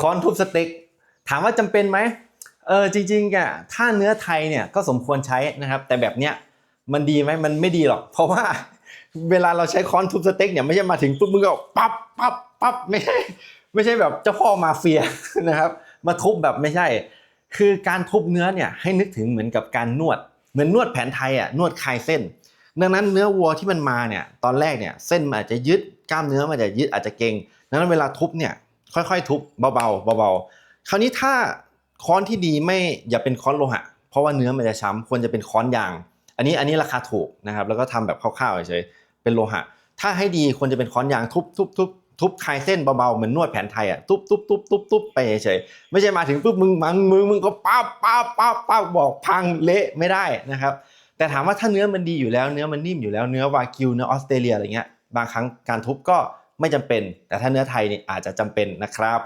ค้อนทุบสเต็กถามว่าจำเป็นไหมเออจริงๆอะถ้าเนื้อไทยเนี่ยก็สมควรใช้นะครับ แต่แบบเนี้ยมันดีไหมมันไม่ดีหรอก เพราะว่าเวลาเราใช้ค้อนทุบสเต็กเนี่ยไม่ใช่มาถึงปุ๊บมึงก็ปั๊บปั๊บปั๊บไม่ใช่ไม่ใช่แบบเจ้าพ่อมาเฟียนะครับ มาทุบแบบไม่ใช่ คือการทุบเนื้อเนี่ยให้นึกถึงเหมือนกับการนวด เหมือนนวดแผนไทยอะนวดคลายเส้น ดังนั้นเนื้อวัวที่มันมาเนี่ยตอนแรกเนี่ยเส้นมันอาจจะยึดกล้ามเนื้อมันอาจจะยึดอาจจะเกร็งดังนั้นเวลาทุบเนี่ย ค่อยๆ ทุบเบาๆเบาๆคราวนี้ถ้าค้อนที่ดีไม่อย่าเป็นค้อนโลหะ เพราะว่าเนื้อมันจะช้ำควรจะเป็นค้อนยาง อันนี้อันนี้ราคาถูกนะครับแล้วก็ทำแบบคร่าวๆเฉยๆเป็นโลหะ ถ้าให้ดีควรจะเป็นค้อนยางทุบทุบทุบทุบคลายเส้นเบาๆเหมือนนวดแผนไทยอะทุบทุบทุบทุบทุบไปเฉยๆไม่ใช่มาถึงปุ๊บมึงมังมือมึงก็ป้าบป้าบป้าบป้าบบอกพังเละไม่ได้นะครับ แต่ถามว่าถ้าเนื้อมันดีอยู่แล้วเนื้อมันนิ่มอยู่แล้วเนื้อวากิวเนื้อออสเตรเลียอะไรเงี้ยบางครั้งการทุบก็ ไม่จำเป็นแต่ถ้าเนื้อไทยนี่อาจจะจำเป็นนะครับ